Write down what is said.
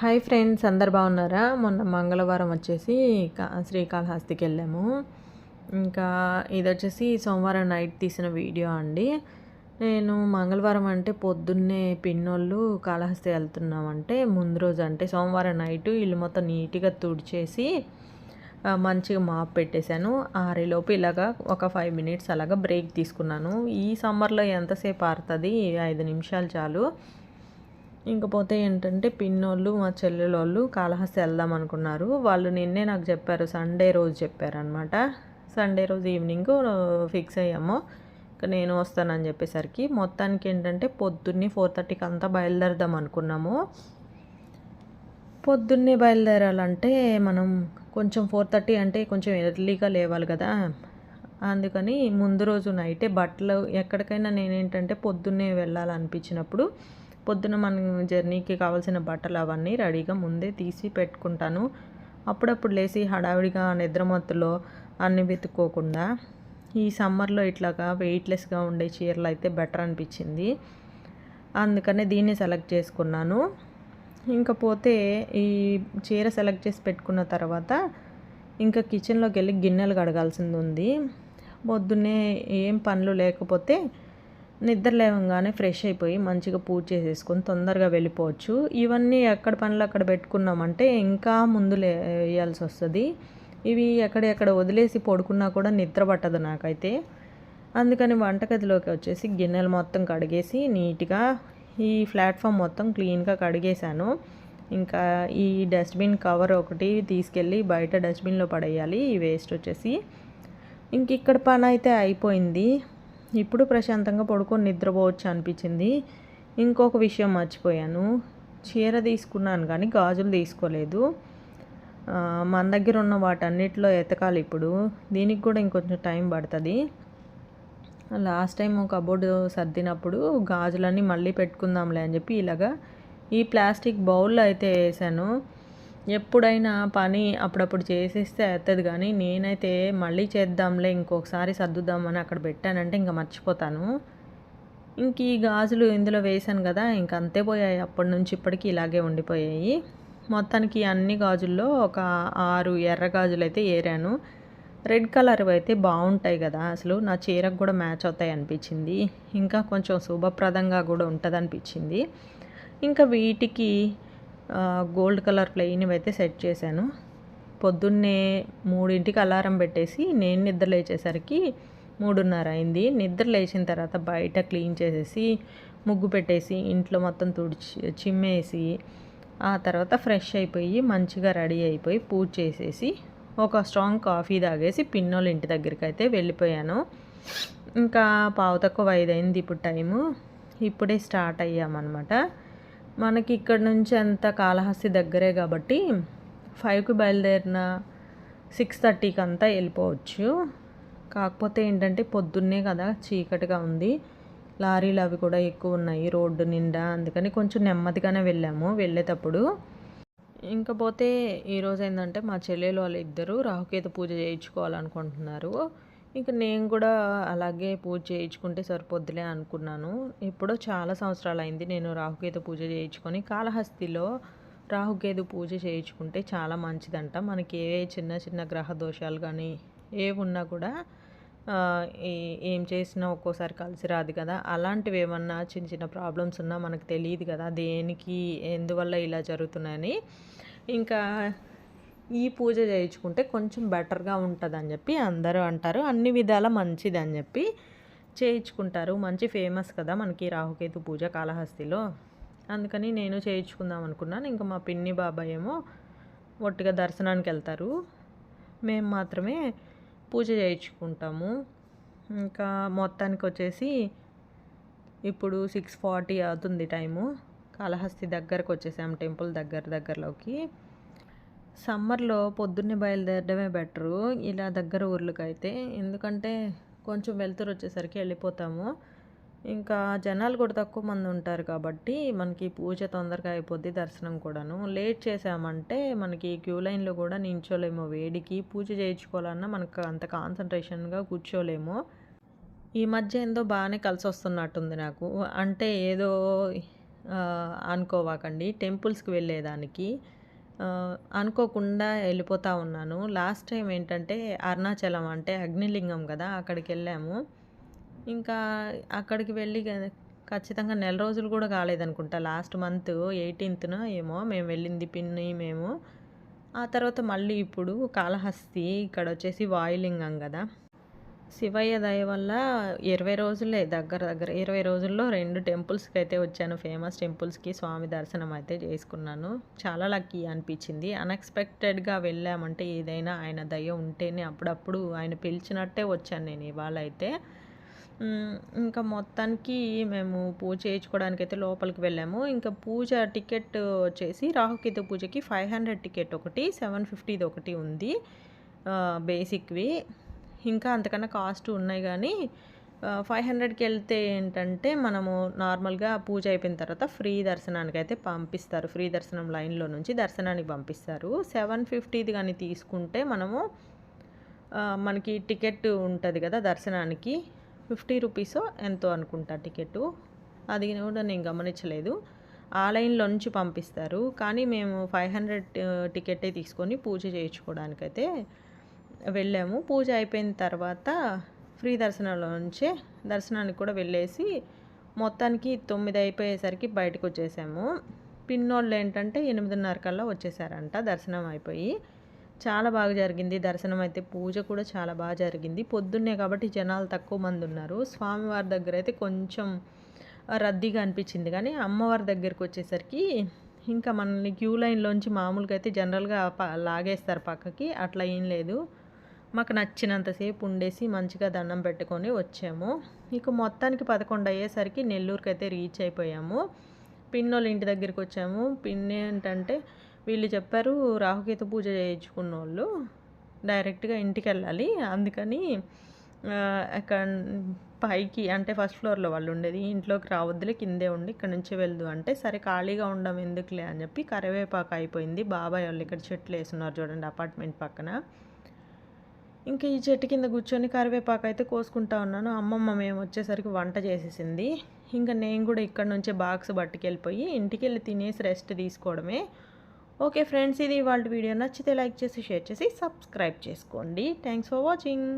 Hi friends అందరు బాగున్నారా? మొన్న మంగళవారం వచ్చేసి కా- శ్రీకాళహస్తికి వెళ్ళాము. ఇంకా ఇది వచ్చేసి సోమవారం నైట్ తీసిన వీడియో అండి. నేను మంగళవారం అంటే పొద్దున్నే పిన్నోళ్ళు కాళహస్తి వెళ్తున్నామంటే ముందు రోజు అంటే సోమవారం నైట్ ఇల్లు మొత్తం నీట్గా తుడిచేసి మంచిగా మాప్ పెట్టేశాను. ఆరేలోపు ఇలాగా ఒక ఫైవ్ మినిట్స్ అలాగా బ్రేక్ తీసుకున్నాను. ఈ సమ్మర్లో ఎంతసేపు ఆరుతుంది? ఐదు నిమిషాలు చాలు. ఇంకపోతే ఏంటంటే పిన్నోళ్ళు మా చెల్లెలోళ్ళు కాళహస్తి వెళ్దాం అనుకున్నారు. వాళ్ళు నిన్నే నాకు చెప్పారు సండే రోజు చెప్పారనమాట సండే రోజు ఈవినింగ్ ఫిక్స్ అయ్యాము. ఇక నేను వస్తానని చెప్పేసరికి మొత్తానికి ఏంటంటే పొద్దున్నే ఫోర్ థర్టీకి అంతా బయలుదేరదాం అనుకున్నాము. పొద్దున్నే బయలుదేరాలంటే మనం కొంచెం ఫోర్ థర్టీ అంటే కొంచెం ఎర్లీగా లేవాలి కదా. అందుకని ముందు రోజు నైటే బట్టలు ఎక్కడికైనా నేనేంటంటే పొద్దున్నే వెళ్ళాలనిపించినప్పుడు పొద్దున మన జర్నీకి కావాల్సిన బట్టలు అవన్నీ రెడీగా ముందే తీసి పెట్టుకుంటాను. అప్పుడప్పుడు లేచి హడావిడిగా నిద్రమత్తులో అన్ని వెతుక్కోకుండా ఈ సమ్మర్లో ఇట్లాగా వెయిట్లెస్గా ఉండే చీరలు అయితే బెటర్ అనిపించింది. అందుకనే దీన్ని సెలెక్ట్ చేసుకున్నాను. ఇంకా పోతే ఈ చీర సెలెక్ట్ చేసి పెట్టుకున్న తర్వాత ఇంకా కిచెన్లోకి వెళ్ళి గిన్నెలు కడగాల్సింది ఉంది. పొద్దున్నే ఏం పనులు లేకపోతే నిద్ర లేవగానే ఫ్రెష్ అయిపోయి మంచిగా పూజ చేసేసుకొని తొందరగా వెళ్ళిపోవచ్చు. ఇవన్నీ ఎక్కడ పనులు అక్కడ పెట్టుకున్నామంటే ఇంకా ముందు లే వేయాల్సి వస్తుంది. ఇవి ఎక్కడెక్కడ వదిలేసి పడుకున్నా కూడా నిద్ర పట్టదు నాకైతే. అందుకని వంటగదిలోకి వచ్చేసి గిన్నెలు మొత్తం కడిగేసి నీట్గా ఈ ప్లాట్ఫామ్ మొత్తం క్లీన్గా కడిగేశాను. ఇంకా ఈ డస్ట్బిన్ కవర్ ఒకటి తీసుకెళ్ళి బయట డస్ట్బిన్లో పడేయాలి. ఈ వేస్ట్ వచ్చేసి. ఇంక ఇక్కడ పని అయితే అయిపోయింది. ఇప్పుడు ప్రశాంతంగా పడుకొని నిద్రపోవచ్చు అనిపించింది. ఇంకొక విషయం మర్చిపోయాను. చీర తీసుకున్నాను కానీ గాజులు తీసుకోలేదు. మన దగ్గర ఉన్న వాటన్నిటిలో ఎతకాలి ఇప్పుడు. దీనికి కూడా ఇంకొంచెం టైం పడుతుంది. లాస్ట్ టైం కబోర్డ్ సర్దినప్పుడు గాజులన్నీ మళ్ళీ పెట్టుకుందాంలే అని చెప్పి ఇలాగా ఈ ప్లాస్టిక్ బౌల్లో అయితే వేసాను. ఎప్పుడైనా పని అప్పుడప్పుడు చేసేస్తే అవుతుంది కానీ నేనైతే మళ్ళీ చేద్దాంలే ఇంకొకసారి సర్దుదామని అక్కడ పెట్టానంటే ఇంకా మర్చిపోతాను. ఇంక ఈ గాజులు ఇందులో వేసాను కదా ఇంక అంతే పోయాయి. అప్పటి నుంచి ఇప్పటికి ఇలాగే ఉండిపోయాయి. మొత్తానికి అన్ని గాజుల్లో ఒక ఆరు ఎర్ర గాజులు అయితే ఏరాను. రెడ్ కలర్ అయితే బాగుంటాయి కదా అసలు నా చీరకు కూడా మ్యాచ్ అవుతాయి అనిపించింది. ఇంకా కొంచెం శుభప్రదంగా కూడా ఉంటుంది అనిపించింది ఇంకా వీటికి గోల్డ్ కలర్ ప్లెయిన్ అయితే సెట్ చేశాను. పొద్దున్నే మూడింటికి అలారం పెట్టేసి నేను నిద్ర లేచేసరికి మూడున్నర అయింది. నిద్ర లేచిన తర్వాత బయట క్లీన్ చేసేసి ముగ్గు పెట్టేసి ఇంట్లో మొత్తం తుడిచి చిమ్మేసి ఆ తర్వాత ఫ్రెష్ అయిపోయి మంచిగా రెడీ అయిపోయి పూజ చేసేసి ఒక స్ట్రాంగ్ కాఫీ తాగేసి పిన్నోళ్ళ ఇంటి దగ్గరికి అయితే వెళ్ళిపోయాను. ఇంకా పావు తక్కువ ఐదు అయింది ఇప్పుడు టైము. ఇప్పుడే స్టార్ట్ అయ్యామన్నమాట. మనకి ఇక్కడ నుంచి అంత కాళహస్తి దగ్గరే కాబట్టి ఫైవ్కి బయలుదేరిన సిక్స్ థర్టీకి అంతా వెళ్ళిపోవచ్చు. కాకపోతే ఏంటంటే పొద్దున్నే కదా చీకటిగా ఉంది. లారీలు అవి కూడా ఎక్కువ ఉన్నాయి రోడ్డు నిండా. అందుకని కొంచెం నెమ్మదిగానే వెళ్ళాము వెళ్ళేటప్పుడు. ఇంకపోతే ఈరోజు ఏంటంటే మా చెల్లెలు వాళ్ళు ఇద్దరు రాహుకేతు పూజ చేయించుకోవాలనుకుంటున్నారు. ఇంకా నేను కూడా అలాగే పూజ చేయించుకుంటే సరిపోద్దులే అనుకున్నాను. ఎప్పుడో చాలా సంవత్సరాలు అయింది నేను రాహుకేతు పూజ చేయించుకొని కాళహస్తిలో రాహుకేతు పూజ చేయించుకుంటే చాలా మంచిదంట. మనకి ఏ చిన్న చిన్న గ్రహ దోషాలు కానీ ఏవి ఉన్నా కూడా ఏం చేసినా ఒక్కోసారి కలిసి రాదు కదా. అలాంటివి ఏమన్నా చిన్న చిన్న ప్రాబ్లమ్స్ ఉన్నా మనకు తెలియదు కదా దేనికి ఎందువల్ల ఇలా జరుగుతున్నాయని. ఇంకా ఈ పూజ చేయించుకుంటే కొంచెం బెటర్గా ఉంటుంది అని చెప్పి అందరూ అంటారు. అన్ని విధాల మంచిది అని చెప్పి చేయించుకుంటారు. మంచి ఫేమస్ కదా మనకి రాహుకేతు పూజ కాళహస్తిలో. అందుకని నేను చేయించుకుందాం అనుకున్నాను. ఇంకా మా పిన్ని బాబాయ్ ఏమో ఒట్టిగా దర్శనానికి వెళ్తారు. మేము మాత్రమే పూజ చేయించుకుంటాము. ఇంకా మొత్తానికి వచ్చేసి ఇప్పుడు సిక్స్ ఫార్టీ అవుతుంది టైము. కాళహస్తి దగ్గరకు వచ్చేసాం టెంపుల్ దగ్గర దగ్గరలోకి. సమ్మర్లో పొద్దున్నే బయలుదేరడమే బెటరు. ఇలా దగ్గర ఊర్లకైతే. ఎందుకంటే కొంచెం వెళ్తురు వచ్చేసరికి వెళ్ళిపోతాము. ఇంకా జనాలు కూడా తక్కువ మంది ఉంటారు కాబట్టి మనకి పూజ తొందరగా అయిపోద్ది దర్శనం కూడాను. లేట్ చేసామంటే మనకి క్యూ లైన్లో కూడా నించోలేము. వేడికి పూజ చేయించుకోవాలన్నా మనకు అంత కాన్సన్ట్రేషన్గా కూర్చోలేము. ఈ మధ్య ఏందో బాగానే కలిసి వస్తున్నట్టుంది నాకు. అంటే ఏదో అనుకోవాకండి. టెంపుల్స్కి వెళ్ళేదానికి. అనుకోకుండా వెళ్ళిపోతూ ఉన్నాను. లాస్ట్ టైం ఏంటంటే అరుణాచలం అంటే అగ్నిలింగం కదా అక్కడికి వెళ్ళాము. ఇంకా అక్కడికి వెళ్ళి ఖచ్చితంగా నెల రోజులు కూడా కాలేదనుకుంటా. లాస్ట్ మంత్ ఎయిటీన్త్న ఏమో మేము వెళ్ళింది పిన్ని మేము. ఆ తర్వాత మళ్ళీ ఇప్పుడు కాళహస్తి ఇక్కడ వచ్చేసి వాయులింగం కదా. శివయ్య దయ వల్ల ఇరవై రోజులే దగ్గర దగ్గర ఇరవై రోజుల్లో రెండు టెంపుల్స్కి అయితే వచ్చాను. ఫేమస్ టెంపుల్స్కి స్వామి దర్శనం అయితే చేసుకున్నాను. చాలా లక్కీ అనిపించింది. అన్ఎక్స్పెక్టెడ్గా వెళ్ళామంటే ఏదైనా ఆయన దయ ఉంటేనే అప్పుడప్పుడు ఆయన పిలిచినట్టే వచ్చాను నేను ఇవాళ అయితే. ఇంకా మొత్తానికి మేము పూజ చేయించుకోవడానికి అయితే లోపలికి వెళ్ళాము. ఇంకా పూజ టికెట్ వచ్చేసి రాహుకేతు పూజకి ఫైవ్ హండ్రెడ్ టికెట్ ఒకటి సెవెన్ ఫిఫ్టీది ఒకటి ఉంది. బేసిక్వి. ఇంకా అంతకన్నా కాస్ట్ ఉన్నాయి కానీ ఫైవ్ హండ్రెడ్కి వెళ్తే ఏంటంటే మనము నార్మల్గా పూజ అయిపోయిన తర్వాత ఫ్రీ దర్శనానికి అయితే పంపిస్తారు. ఫ్రీ దర్శనం లైన్లో నుంచి దర్శనానికి పంపిస్తారు. సెవెన్ ఫిఫ్టీది కానీ తీసుకుంటే మనము మనకి టికెట్ ఉంటుంది కదా దర్శనానికి. ఫిఫ్టీ రూపీసో ఎంతో అనుకుంటా టికెట్. అది కూడా నేను గమనించలేదు. ఆ లైన్లో నుంచి పంపిస్తారు. కానీ మేము ఫైవ్ హండ్రెడ్ టికెటే తీసుకొని పూజ చేయించుకోవడానికైతే వెళ్ళాము. పూజ అయిపోయిన తర్వాత ఫ్రీ దర్శనంలో నుంచే దర్శనానికి కూడా వెళ్ళేసి మొత్తానికి తొమ్మిది అయిపోయేసరికి బయటకు వచ్చేసాము. పిన్నోళ్ళు ఏంటంటే ఎనిమిదిన్నర కల్లా వచ్చేసారంట దర్శనం అయిపోయి. చాలా బాగా జరిగింది. దర్శనం అయితే పూజ కూడా చాలా బాగా జరిగింది. పొద్దున్నే కాబట్టి జనాలు తక్కువ మంది ఉన్నారు. స్వామివారి దగ్గర అయితే కొంచెం రద్దీగా అనిపించింది. కానీ అమ్మవారి దగ్గరికి వచ్చేసరికి ఇంకా మనల్ని క్యూ లైన్లోంచి మామూలుగా అయితే జనరల్గా లాగేస్తారు పక్కకి. అట్లా ఏం లేదు. మాకు నచ్చినంతసేపు ఉండేసి మంచిగా దండం పెట్టుకొని వచ్చాము. ఇక మొత్తానికి పదకొండు అయ్యేసరికి నెల్లూరుకి అయితే రీచ్ అయిపోయాము. పిన్నోళ్ళ ఇంటి దగ్గరికి వచ్చాము. పిన్ ఏంటంటే వీళ్ళు చెప్పారు రాహుకేతు పూజ చేయించుకున్న వాళ్ళు డైరెక్ట్గా ఇంటికి వెళ్ళాలి అందుకని అక్కడ పైకి అంటే ఫస్ట్ ఫ్లోర్లో వాళ్ళు ఉండేది. ఇంట్లోకి రావద్దులే కిందే ఉండి ఇక్కడ నుంచి వెళ్దు అంటే సరే ఖాళీగా ఉండం ఎందుకులే అని చెప్పి కరివేపాకు అయిపోయింది. బాబాయ్ వాళ్ళు ఇక్కడ చెట్లు వేస్తున్నారు చూడండి అపార్ట్మెంట్ పక్కన. ఇంకా ఈ చెట్టు కింద కూర్చొని కరివేపాకు అయితే కోసుకుంటా ఉన్నాను. అమ్మమ్మ మేము వచ్చేసరికి వంట చేసేసింది. ఇంకా నేను కూడా ఇక్కడ నుంచే బాక్స్ పట్టుకెళ్ళిపోయి ఇంటికి వెళ్ళి తినేసి రెస్ట్ తీసుకోవడమే. ఓకే ఫ్రెండ్స్ ఇది వాళ్ళ వీడియో. నచ్చితే లైక్ చేసి షేర్ చేసి సబ్స్క్రైబ్ చేసుకోండి. Thanks for watching